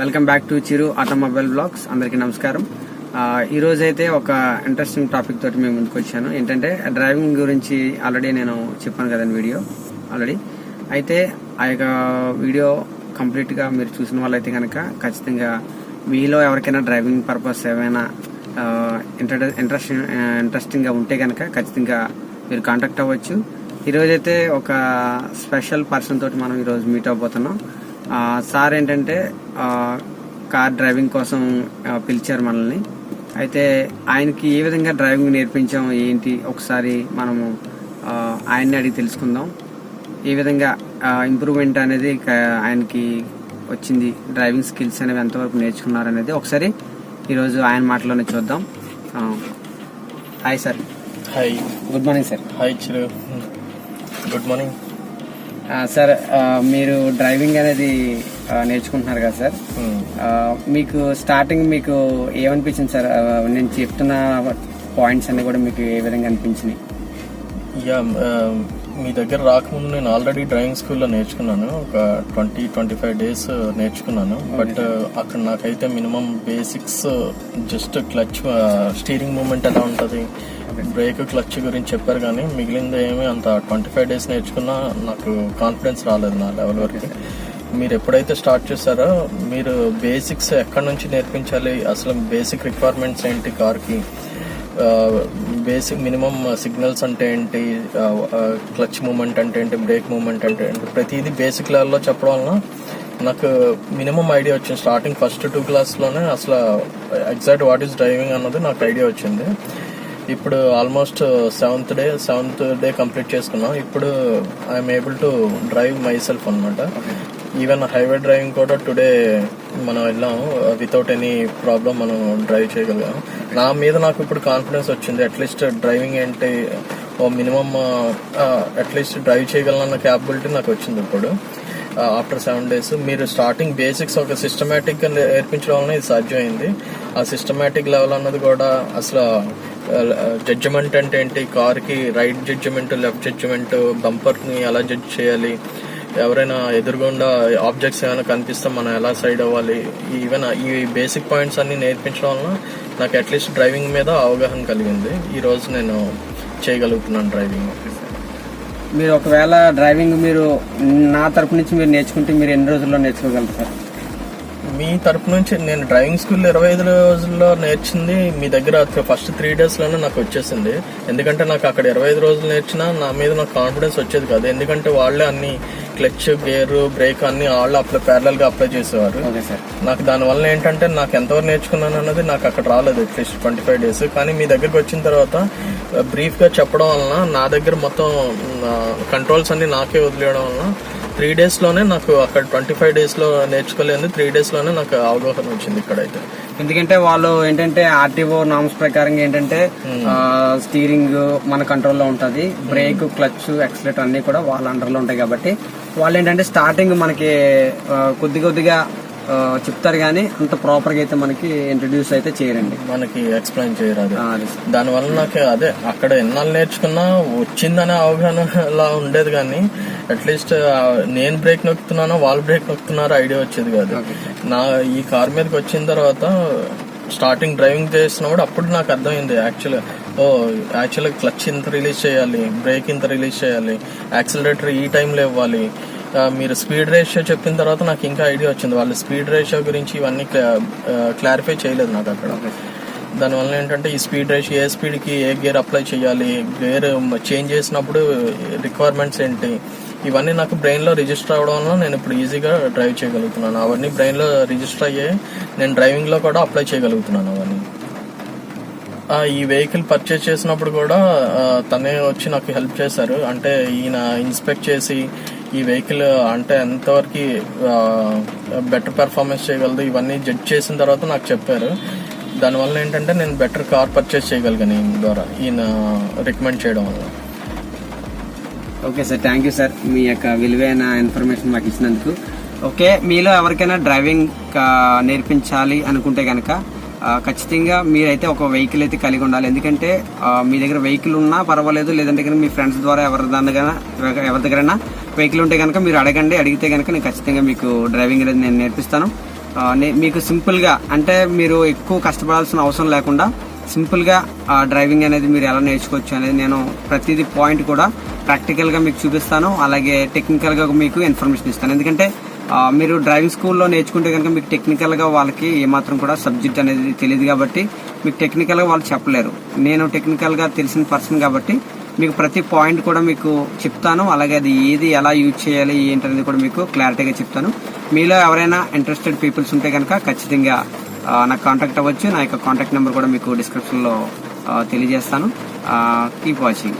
Welcome back to Chiru automobile blogs. అందరికీ నమస్కారం. ఈరోజైతే ఈ రోజు అయితే ఒక ఇంట్రెస్టింగ్ టాపిక్ తోటి మేము ముందుకు వచ్చాను. ఏంటంటే డ్రైవింగ్ గురించి ఆల్రెడీ నేను చెప్పాను కదండి వీడియో ఆల్రెడీ అయితే ఆ యొక్క వీడియో కంప్లీట్గా మీరు చూసిన వాళ్ళైతే కనుక ఖచ్చితంగా మీలో ఎవరికైనా డ్రైవింగ్ పర్పస్ ఏమైనా ఇంట్రెస్టింగ్ ఇంట్రెస్టింగ్గా ఉంటే కనుక ఖచ్చితంగా మీరు కాంటాక్ట్ అవ్వచ్చు. ఈరోజైతే ఒక స్పెషల్ పర్సన్ తోటి మనం ఈరోజు మీట్ అవబోతున్నాం సార్ ఏంటంటే కార్ డ్రైవింగ్ కోసం పిలిచారు మనల్ని. అయితే ఆయనకి ఏ విధంగా డ్రైవింగ్ నేర్పించాం ఏంటి ఒకసారి మనము ఆయన్ని అడిగి తెలుసుకుందాం. ఏ విధంగా ఇంప్రూవ్మెంట్ అనేది ఆయనకి వచ్చింది డ్రైవింగ్ స్కిల్స్ అనేవి ఎంతవరకు నేర్చుకున్నారు అనేది ఒకసారి ఈరోజు ఆయన మాటలోనే చూద్దాం. Hi sir. Hi. Good morning sir. Hi good morning. Sir మీరు డ్రైవింగ్ అనేది నేర్చుకుంటున్నారు కదా సార్. ఆ, మీకు స్టార్టింగ్ మీకు ఏమనిపించింది సార్? నేను చెప్తున్న పాయింట్స్ అన్ని కూడా మీకు ఏ విధంగా అనిపించినాయి? యా మీ దగ్గర రాకముందు నేను ఆల్రెడీ డ్రైవింగ్ స్కూల్లో నేర్చుకున్నాను. ఒక ట్వంటీ ట్వంటీ ఫైవ్ డేస్ నేర్చుకున్నాను. బట్ అక్కడ నాకైతే minimum basics just clutch steering movement ఎలా ఉంటుంది బ్రేక్ క్లచ్ గురించి చెప్పారు కానీ మిగిలింది ఏమీ అంత ట్వంటీ ఫైవ్ డేస్ నేర్చుకున్నా నాకు కాన్ఫిడెన్స్ రాలేదు నా లెవెల్ వరకు. మీరు ఎప్పుడైతే స్టార్ట్ చేశారో మీరు బేసిక్స్ ఎక్కడి నుంచి నేర్పించాలి? అసలు బేసిక్ రిక్వైర్మెంట్స్ ఏంటి కార్కి? బేసిక్ మినిమం సిగ్నల్స్ అంటే ఏంటి? క్లచ్ మూమెంట్ అంటే ఏంటి? బ్రేక్ మూమెంట్ అంటే ఏంటి? ప్రతిదీ బేసిక్ లెవెల్లో చెప్పడం వలన నాకు మినిమం ఐడియా వచ్చింది. స్టార్టింగ్ ఫస్ట్ టూ క్లాస్లోనే అసలు ఎగ్జాక్ట్ వాట్ ఈస్ డ్రైవింగ్ అన్నది నాకు ఐడియా వచ్చింది. ఇప్పుడు almost seventh day seventh day complete చేసుకున్నాం. ఇప్పుడు I'm able to drive myself అనమాట ఈవెన్ హైవే డ్రైవింగ్ కూడా టుడే మనం వెళ్ళాం. వితౌట్ ఎనీ ప్రాబ్లం మనం డ్రైవ్ చేయగలిగాం. నా మీద నాకు ఇప్పుడు కాన్ఫిడెన్స్ వచ్చింది. అట్లీస్ట్ డ్రైవింగ్ ఏంటి ఓ మినిమం అట్లీస్ట్ డ్రైవ్ చేయగలనన్న క్యాపబిలిటీ నాకు వచ్చింది ఇప్పుడు. ఆఫ్టర్ సెవెన్ డేస్ మీరు స్టార్టింగ్ బేసిక్స్ ఒక సిస్టమేటిక్గా నేర్పించడం వలన ఇది సాధ్యమైంది. ఆ సిస్టమేటిక్ లెవెల్ అన్నది కూడా అసలు జడ్జిమెంట్ అంటే ఏంటి? కార్కి రైట్ జడ్జిమెంట్ లెఫ్ట్ జడ్జిమెంట్ బంపర్ని ఎలా జడ్జ్ చేయాలి? ఎవరైనా ఎదురుగుండా ఆబ్జెక్ట్స్ ఏమైనా కనిపిస్తే మనం ఎలా సైడ్ అవ్వాలి? ఈవెన్ ఈ బేసిక్ పాయింట్స్ అన్ని నేర్పించడం వలన నాకు అట్లీస్ట్ డ్రైవింగ్ మీద అవగాహన కలిగింది. ఈ రోజు నేను చేయగలుగుతున్నాను డ్రైవింగ్ మీరు ఒకవేళ డ్రైవింగ్ మీరు నా తరపు నుంచి మీరు నేర్చుకుంటే మీరు ఎన్ని రోజుల్లో నేర్చుకోగలుగుతారు? మీ తరపు నుంచి నేను డ్రైవింగ్ స్కూల్ ఇరవై ఐదు రోజుల్లో నేర్చింది మీ దగ్గర ఫస్ట్ త్రీ డేస్లోనే నాకు వచ్చేసింది. ఎందుకంటే నాకు అక్కడ ఇరవై ఐదు రోజులు నేర్చినా నా మీద నాకు కాన్ఫిడెన్స్ వచ్చేది కాదు. ఎందుకంటే వాళ్ళే అన్ని క్లచ్ గేర్ బ్రేక్ అన్ని వాళ్ళు అప్లై ప్యారల్గా అప్లై చేసేవారు. నాకు దానివల్ల ఏంటంటే నాకు ఎంతవరకు నేర్చుకున్నాను అన్నది నాకు అక్కడ రాలేదు అట్లీస్ట్ ట్వంటీ ఫైవ్ డేస్ కానీ మీ దగ్గరకు వచ్చిన తర్వాత బ్రీఫ్గా చెప్పడం వలన నా దగ్గర మొత్తం కంట్రోల్స్ అన్ని నాకే వదిలేయడం వలన త్రీ డేస్లోనే నాకు అక్కడ ట్వంటీ ఫైవ్ డేస్లో నేర్చుకోలేదు త్రీ డేస్లోనే నాకు అవగాహన వచ్చింది ఇక్కడైతే. ఎందుకంటే వాళ్ళు ఏంటంటే ఆర్టీఓ నామ్స్ ప్రకారం ఏంటంటే స్టీరింగ్ మన కంట్రోల్లో ఉంటుంది బ్రేక్ క్లచ్ ఎక్సలేటర్ అన్ని కూడా వాళ్ళ అండర్లో ఉంటాయి కాబట్టి వాళ్ళు ఏంటంటే స్టార్టింగ్ మనకి కొద్ది కొద్దిగా చెప్తారు కానీ అంత ప్రాపర్గా అయితే మనకి ఇంట్రడ్యూస్ అయితే చేయరండి మనకి ఎక్స్ప్లెయిన్ చేయరాదు ఆ, అది. దానివల్ల నాకు అదే అక్కడ ఎన్నాళ్ళు నేర్చుకున్నా వచ్చిందనే అవగాహన లా ఉండేది కానీ అట్లీస్ట్ నేను బ్రేక్ నొక్కుతున్నానో వాళ్ళు బ్రేక్ నొక్కుతున్నారో ఐడియా వచ్చేది కాదు. నా ఈ కార్ మీదకి వచ్చిన తర్వాత స్టార్టింగ్ డ్రైవింగ్ చేసినప్పుడు అప్పుడు నాకు అర్థమైంది యాక్చువల్ ఓ యాక్చువల్గా క్లచ్ ఇంత రిలీజ్ చేయాలి బ్రేక్ ఇంత రిలీజ్ చేయాలి యాక్సిలరేటర్ ఈ టైంలో ఇవ్వాలి మీరు స్పీడ్ రేషియో చెప్పిన తర్వాత నాకు ఇంకా ఐడియా వచ్చింది. వాళ్ళు స్పీడ్ రేషియో గురించి ఇవన్నీ క్లారిఫై చేయలేదు నాకు అక్కడ. దానివల్ల ఏంటంటే ఈ స్పీడ్ రేషియో ఏ స్పీడ్కి ఏ గేర్ అప్లై చేయాలి గేర్ చేంజ్ చేసినప్పుడు రిక్వైర్మెంట్స్ ఏంటి ఇవన్నీ నాకు బ్రెయిన్లో రిజిస్టర్ అవడం వల్ల నేను ఇప్పుడు ఈజీగా డ్రైవ్ చేయగలుగుతున్నాను. అవన్నీ బ్రెయిన్లో రిజిస్టర్ అయ్యాయి నేను డ్రైవింగ్లో కూడా అప్లై చేయగలుగుతున్నాను అవన్నీ. ఈ వెహికల్ పర్చేస్ చేసినప్పుడు కూడా తనే వచ్చి నాకు హెల్ప్ చేశారు. అంటే ఈయన ఇన్స్పెక్ట్ చేసి ఈ వెహికల్ అంటే ఎంతవరకు బెటర్ పెర్ఫార్మెన్స్ చేయగలదు ఇవన్నీ జడ్జ్ చేసిన తర్వాత నాకు చెప్పారు. దానివల్ల ఏంటంటే నేను బెటర్ కార్ పర్చేస్ చేయగలిగాను ఈయన ద్వారా ఈయన రికమెండ్ చేయడం వల్ల. Okay sir thank you sir మీ యొక్క విలువైన ఇన్ఫర్మేషన్ మాకు ఇచ్చినందుకు. ఓకే మీలో ఎవరికైనా డ్రైవింగ్ నేర్పించాలి అనుకుంటే కనుక ఖచ్చితంగా మీరైతే ఒక వెహికల్ అయితే కలిగి ఉండాలి. ఎందుకంటే మీ దగ్గర వెహికల్ ఉన్నా పర్వాలేదు లేదంటే కనుక మీ ఫ్రెండ్స్ ద్వారా ఎవరి దగ్గర ఎవరి దగ్గరైనా వెహికల్ ఉంటే కనుక మీరు అడగండి. అడిగితే కనుక నేను ఖచ్చితంగా మీకు డ్రైవింగ్ అనేది నేను నేర్పిస్తాను. మీకు సింపుల్గా అంటే మీరు ఎక్కువ కష్టపడాల్సిన అవసరం లేకుండా సింపుల్గా డ్రైవింగ్ అనేది మీరు ఎలా నేర్చుకోవచ్చు అనేది నేను ప్రతిదీ పాయింట్ కూడా ప్రాక్టికల్గా మీకు చూపిస్తాను. అలాగే టెక్నికల్గా మీకు ఇన్ఫర్మేషన్ ఇస్తాను. ఎందుకంటే మీరు డ్రైవింగ్ స్కూల్లో నేర్చుకుంటే కనుక మీకు టెక్నికల్గా వాళ్ళకి ఏమాత్రం కూడా సబ్జెక్ట్ అనేది తెలియదు కాబట్టి మీకు టెక్నికల్గా వాళ్ళు చెప్పలేరు. నేను టెక్నికల్గా తెలిసిన పర్సన్ కాబట్టి మీకు ప్రతి పాయింట్ కూడా మీకు చెప్తాను. అలాగే అది ఏది ఎలా యూజ్ చేయాలి ఏంటనేది కూడా మీకు క్లారిటీగా చెప్తాను. మీలో ఎవరైనా ఇంట్రెస్టెడ్ పీపుల్స్ ఉంటే కనుక ఖచ్చితంగా నాకు కాంటాక్ట్ అవ్వచ్చు. నా యొక్క కాంటాక్ట్ నెంబర్ కూడా మీకు డిస్క్రిప్షన్లో తెలియజేస్తాను. Keep watching